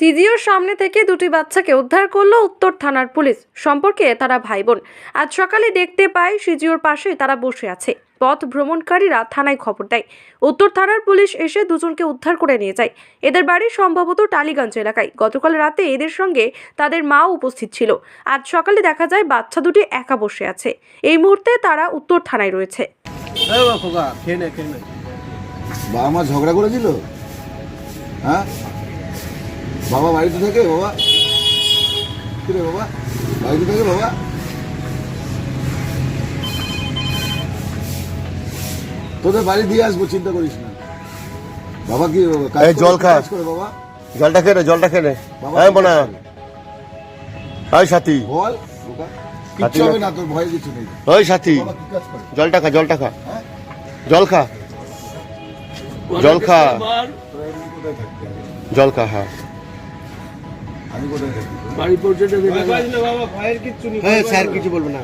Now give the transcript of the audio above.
সিজিওর সামনে থেকে দুটি বাচ্চাকে উদ্ধার করল উত্তর থানার পুলিশ। সম্পর্কে তারা ভাই বোন আজ সকালে দেখতে পাই সিজিওর পাশে তারা বসে আছে। পথ ভ্রমণকারীরা থানায় খবর দেয়। উত্তর থানার পুলিশ এসে দুজনকে উদ্ধার করে নিয়ে যায়। এদের বাড়ি সম্ভবত টালিগঞ্জ এলাকায়। গতকাল রাতে এদের সঙ্গে তাদের মাও উপস্থিত ছিল। আজ সকালে দেখা যায় বাচ্চা দুটি একা বসে আছে। এই মুহূর্তে তারা উত্তর থানায় রয়েছে। বাবা মা ঝগড়া করেছিল? হ্যাঁ? বাবা বাড়িতে থাকে বাবা। কি রে বাবা? বাড়িতে থাকে বাবা। তোদের বাড়ি দিয়ে আসব চিন্তা করিস না। বাবা কি করে- জল খা। করে বাবা। জলটা খেয়ে জলটা খেয়ে হ্যাঁ বোনা। করে? ওই সাথী। বল কিচ্ছু হবে না তোর ভয় কিছু নেই। ওই সাথী। করে? জলটা খা জলটা খা। হ্যাঁ? জল খা। জল খা। জল খা হ্যাঁ। বাড়ি পর্যন্ত হ্যাঁ স্যার কিছু বলব নে।